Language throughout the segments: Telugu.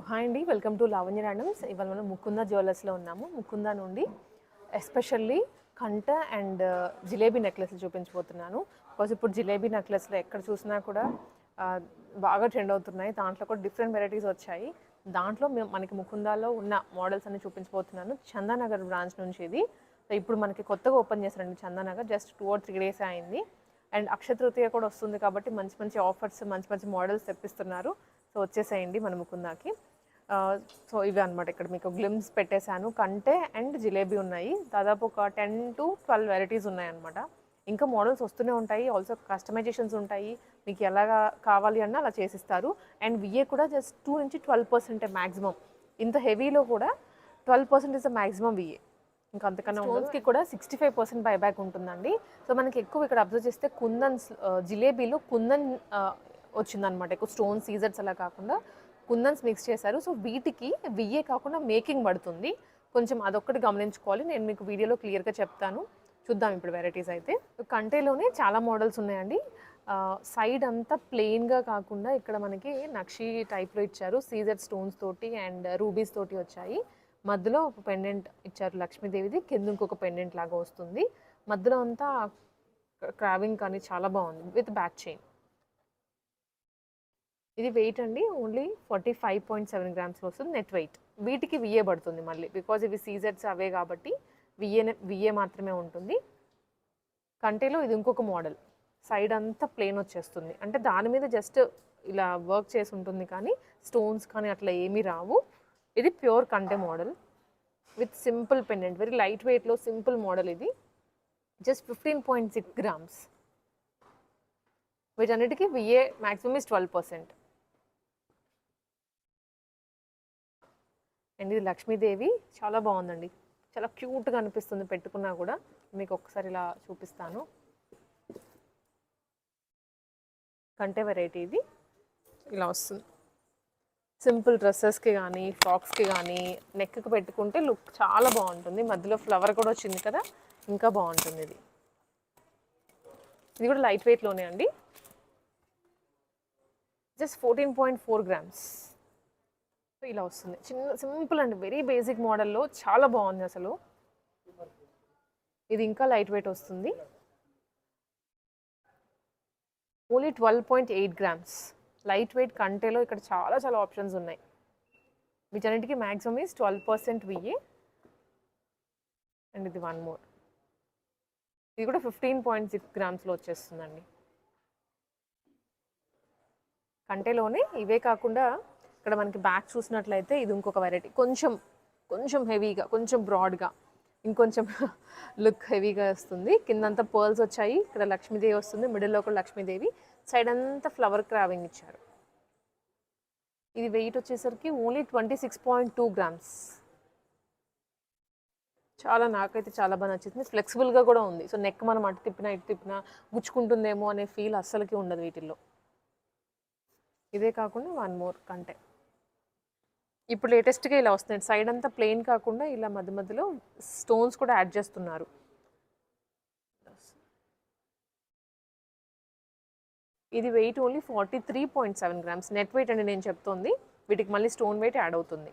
హాయ్ అండి. వెల్కమ్ టు లావణ్య రాండమ్స్ ఇవాళ మనం ముకుంద జ్యువెలర్స్లో ఉన్నాము. ముకుంద నుండి ఎస్పెషల్లీ కంట అండ్ uh, జిలేబీ నెక్లెస్లు చూపించబోతున్నాను. బికాజ్ ఇప్పుడు జిలేబీ నెక్లెస్లు ఎక్కడ చూసినా కూడా బాగా ట్రెండ్ అవుతున్నాయి. దాంట్లో కూడా డిఫరెంట్ వెరైటీస్ వచ్చాయి. దాంట్లో మేము మనకి ముకుందాలో ఉన్న మోడల్స్ అన్ని చూపించబోతున్నాను. చందానగర్ బ్రాంచ్ నుంచి ఇది. సో ఇప్పుడు మనకి కొత్తగా ఓపెన్ చేశారండి Chandanagar. Just two or three days అయింది. అండ్ అక్షయ తృతీయ కూడా వస్తుంది కాబట్టి మంచి మంచి ఆఫర్స్ మంచి మంచి మోడల్స్ తెప్పిస్తున్నారు. సో వచ్చేసేయండి మన ముకుందాకి. సో ఇవి అనమాట ఇక్కడ మీకు గ్లిమ్స్ పెట్టేశాను. కంటే అండ్ జిలేబీ ఉన్నాయి. దాదాపు ఒక టెన్ టు ట్వెల్వ్ వెరైటీస్ ఉన్నాయన్నమాట. ఇంకా మోడల్స్ వస్తూనే ఉంటాయి. ఆల్సో కస్టమైజేషన్స్ ఉంటాయి. మీకు ఎలాగా కావాలి అన్నా అలా చేసిస్తారు. అండ్ విఏ కూడా జస్ట్ టూ నుంచి ట్వెల్వ్ పర్సెంటే మ్యాక్సిమం ఇంత హెవీలో కూడా twelve percent is the maximum VA ఇంకా అంతకన్నా స్టోన్స్కి కూడా సిక్స్టీ ఫైవ్ పర్సెంట్ బైబ్యాక్ ఉంటుందండి. సో మనకి ఎక్కువ ఇక్కడ అబ్జర్వ్ చేస్తే కుందన్ జిలేబీలో కుందన్ వచ్చిందనమాట ఎక్కువ స్టోన్ సీజర్స్ అలా కాకుండా కుందన్స్ మిక్స్ చేశారు. సో వీటికి వియ్యే కాకుండా మేకింగ్ పడుతుంది. కొంచెం అదొక్కటి గమనించుకోవాలి. నేను మీకు వీడియోలో క్లియర్గా చెప్తాను. చూద్దాం ఇప్పుడు వెరైటీస్ అయితే. కంటేలోనే చాలా మోడల్స్ ఉన్నాయండి. సైడ్ అంతా ప్లెయిన్గా కాకుండా ఇక్కడ మనకి నక్షి టైప్లో ఇచ్చారు. సీజర్ స్టోన్స్ తోటి అండ్ రూబీస్ తోటి వచ్చాయి. మధ్యలో ఒక పెండెంట్ ఇచ్చారు లక్ష్మీదేవిది. కింద ఇంకొక పెండెంట్ లాగా వస్తుంది. మధ్యలో అంతా క్రావింగ్ కానీ చాలా బాగుంది. విత్ బ్యాక్ చైన్ ఇది వెయిట్ అండి only forty five point seven grams వస్తుంది నెట్ వెయిట్ వీటికి విఏ పడుతుంది మళ్ళీ బికాజ్ ఇవి సీజర్స్ అవే కాబట్టి విఏ విఏ మాత్రమే ఉంటుంది. కంటేలో ఇది ఇంకొక మోడల్ సైడ్ అంతా ప్లేన్ వచ్చేస్తుంది. అంటే దాని మీద జస్ట్ ఇలా వర్క్ చేసి ఉంటుంది కానీ స్టోన్స్ కానీ అట్లా ఏమీ రావు. ఇది ప్యూర్ కంటే model with simple pendant very light వెయిట్లో సింపుల్ మోడల్ ఇది. Just fifteen point six grams వీటన్నిటికీ VA maximum is twelve percent and ఇది లక్ష్మీదేవి చాలా బాగుందండి. చాలా క్యూట్గా అనిపిస్తుంది పెట్టుకున్నా కూడా. మీకు ఒకసారి ఇలా చూపిస్తాను. కంటే వెరైటీ ఇది. ఇలా వస్తుంది. సింపుల్ డ్రెస్సెస్కి కానీ ఫ్రాక్స్కి కానీ నెక్కి పెట్టుకుంటే లుక్ చాలా బాగుంటుంది. మధ్యలో ఫ్లవర్ కూడా వచ్చింది కదా ఇంకా బాగుంటుంది ఇది. ఇది కూడా లైట్ వెయిట్లోనే అండి. Just fourteen point four grams ఇలా వస్తుంది. చిన్న సింపుల్ అండి వెరీ బేసిక్ మోడల్లో చాలా బాగుంది అసలు. ఇది ఇంకా లైట్ వెయిట్ వస్తుంది. Only twelve point eight grams. Light weight కంటేలో ఇక్కడ చాలా చాలా ఆప్షన్స్ ఉన్నాయి. వీటన్నిటికీ maximum is twelve percent VA and ఇది వన్ మోర్. ఇది కూడా ఫిఫ్టీన్ పాయింట్ సిక్స్ గ్రామ్స్లో వచ్చేస్తుందండి. కంటేలోనే ఇవే కాకుండా ఇక్కడ మనకి బ్యాక్ చూసినట్లయితే ఇది ఇంకొక వెరైటీ కొంచెం కొంచెం హెవీగా కొంచెం బ్రాడ్గా ఇంకొంచెం లుక్ హెవీగా వస్తుంది. కిందంతా పర్ల్స్ వచ్చాయి. ఇక్కడ లక్ష్మీదేవి వస్తుంది. మిడిల్లో కూడా లక్ష్మీదేవి. సైడ్ అంతా ఫ్లవర్ క్రావింగ్ ఇచ్చారు. ఇది వెయిట్ వచ్చేసరికి only twenty six point two grams చాలా నాకైతే చాలా బాగా నచ్చింది. ఫ్లెక్సిబుల్గా కూడా ఉంది. సో నెక్ మనం అటు తిప్పినా ఇటు తిప్పినా గుచ్చుకుంటుందేమో అనే ఫీల్ అస్సలకి ఉండదు వీటిల్లో. ఇదే కాకుండా వన్ మోర్ కంటే ఇప్పుడు లేటెస్ట్గా ఇలా వస్తున్నాయి. సైడ్ అంతా ప్లెయిన్ కాకుండా ఇలా మధ్య మధ్యలో స్టోన్స్ కూడా యాడ్ చేస్తున్నారు. ఇది weight only forty three point seven grams net weight అని నేను చెప్తోంది. వీటికి మళ్ళీ స్టోన్ వెయిట్ యాడ్ అవుతుంది.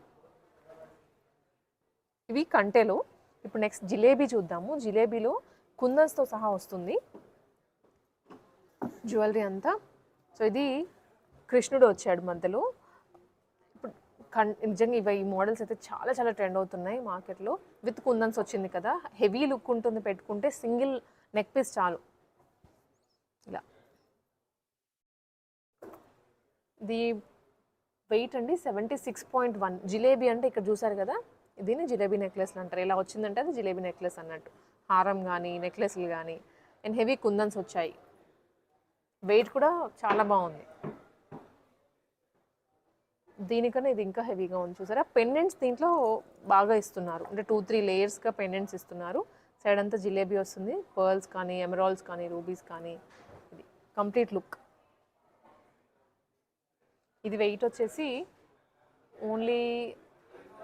ఇవి కంటేలో. ఇప్పుడు నెక్స్ట్ జిలేబీ చూద్దాము. జిలేబీలో కుందన్స్తో సహా వస్తుంది. జ్యువెలరీ అంతా. సో ఇది కృష్ణుడు వచ్చాడు మధ్యలో. కన్ నిజంగా ఇవి ఈ మోడల్స్ అయితే చాలా చాలా ట్రెండ్ అవుతున్నాయి మార్కెట్లో. విత్ కుందన్స్ వచ్చింది కదా హెవీ లుక్ ఉంటుంది పెట్టుకుంటే సింగిల్ నెక్ పీస్ చాలు. ఇలా. ఇది వెయిట్ అండి seventy six point one. Jalebi అంటే ఇక్కడ చూసారు కదా దీన్ని జిలేబీ నెక్లెస్లు అంటారు. ఇలా వచ్చిందంటే అది జిలేబీ నెక్లెస్ అన్నట్టు. హారం కానీ నెక్లెస్లు కానీ అండ్ హెవీ కుందన్స్ వచ్చాయి. వెయిట్ కూడా చాలా బాగుంది. దీనికన్నా ఇది ఇంకా హెవీగా ఉంది చూసారా? పెండెంట్స్ దీంట్లో బాగా ఇస్తున్నారు. అంటే టూ త్రీ లేయర్స్గా పెండెంట్స్ ఇస్తున్నారు. సైడ్ అంతా జిలేబీ వస్తుంది. పర్ల్స్ కానీ ఎమరాల్స్ కానీ రూబీస్ కానీ. ఇది కంప్లీట్ లుక్ ఇది వెయిట్ వచ్చేసి only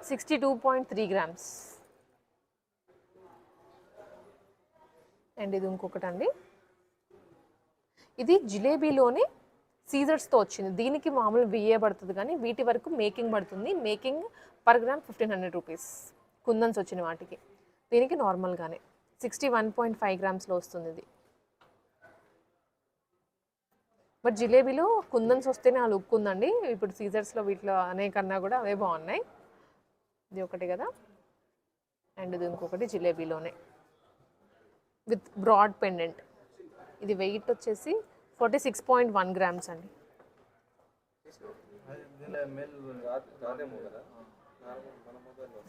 sixty two point three grams and ఇది ఇంకొకటి అండి ఇది జిలేబీలోనే సీజర్స్తో వచ్చింది. దీనికి మామూలు విఏ పడుతుంది కానీ వీటి వరకు మేకింగ్ పడుతుంది. Making per gram fifteen hundred rupees. కుందన్స్ వచ్చిన వాటికి. దీనికి నార్మల్గానే సిక్స్టీ వన్ పాయింట్ ఫైవ్ గ్రామ్స్లో వస్తుంది ఇది. బట్ జిలేబీలో కుందన్స్ వస్తేనే ఆ లుక్ ఉందండి. ఇప్పుడు సీజర్స్లో వీటిలో అనేకన్నా కూడా అవే బాగున్నాయి. ఇది ఒకటి కదా. అండ్ ఇది ఇంకొకటి జిలేబీలోనే. With broad pendant. ఇది వెయిట్ వచ్చేసి forty six point one grams అండి.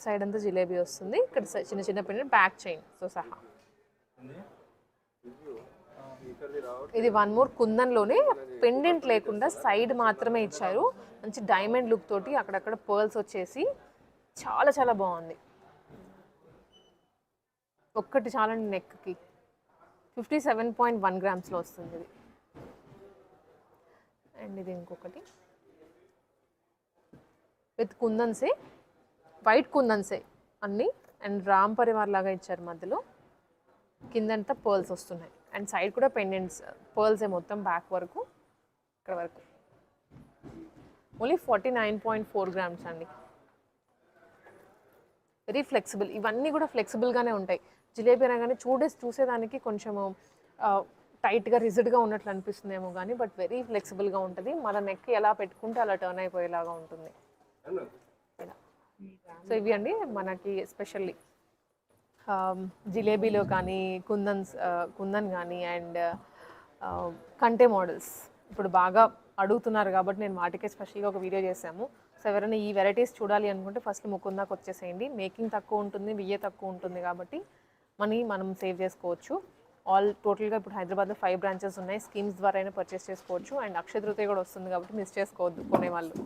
సైడ్ అంతా జిలేబీ వస్తుంది. ఇక్కడ చిన్న చిన్న పిండి ప్యాక్ చైన్ సో సహా. ఇది వన్ మోర్ కుందన్లోనే పెండెంట్ లేకుండా సైడ్ మాత్రమే ఇచ్చారు. మంచి డైమండ్ లుక్ తోటి అక్కడక్కడ పర్ల్స్ వచ్చేసి చాలా చాలా బాగుంది. ఒక్కటి చాలండి నెక్కి ఫిఫ్టీ సెవెన్ పాయింట్ వన్ గ్రామ్స్లో వస్తుంది ఇది. అండ్ ఇది ఇంకొకటి. విత్ కుందన్సే వైట్ కుందన్సే అన్నీ అండ్ రామ్ పరివార్ లాగా ఇచ్చారు మధ్యలో. కిందంతా పర్ల్స్ వస్తున్నాయి. అండ్ సైడ్ కూడా పెండెంట్స్ పర్ల్సే మొత్తం బ్యాక్ వరకు ఇక్కడ వరకు. Only forty nine point four grams అండి. Very flexible. ఇవన్నీ కూడా ఫ్లెక్సిబుల్గానే ఉంటాయి. జిలేబీ అనగానే చూడే చూసేదానికి కొంచెము టైట్గా రిజిడ్గా ఉన్నట్లు అనిపిస్తుందేమో కానీ బట్ వెరీ ఫ్లెక్సిబుల్గా ఉంటుంది. మన నెక్ ఎలా పెట్టుకుంటే అలా టర్న్ అయిపోయేలాగా ఉంటుంది. సో ఇవి అండి మనకి ఎస్పెషల్లీ జిలేబీలో కానీ కుందన్స్ కుందన్ కానీ అండ్ కంటే మోడల్స్. ఇప్పుడు బాగా అడుగుతున్నారు కాబట్టి నేను వాటికే స్పెషల్గా ఒక వీడియో చేశాము. సో ఎవరైనా ఈ వెరైటీస్ చూడాలి అనుకుంటే ఫస్ట్ ముకుందాకు వచ్చేసేయండి. మేకింగ్ తక్కువ ఉంటుంది వియ్య తక్కువ ఉంటుంది కాబట్టి మనీ మనం సేవ్ చేసుకోవచ్చు. ఆల్ టోటల్గా ఇప్పుడు హైదరాబాద్లో ఫైవ్ బ్రాంచెస్ ఉన్నాయి. స్కీమ్స్ ద్వారా అయినా పర్చేస్ చేసుకోవచ్చు. అండ్ అక్షయ తృతీయ కూడా వస్తుంది కాబట్టి మిస్ చేసుకోవద్దు కొనేవాళ్ళు.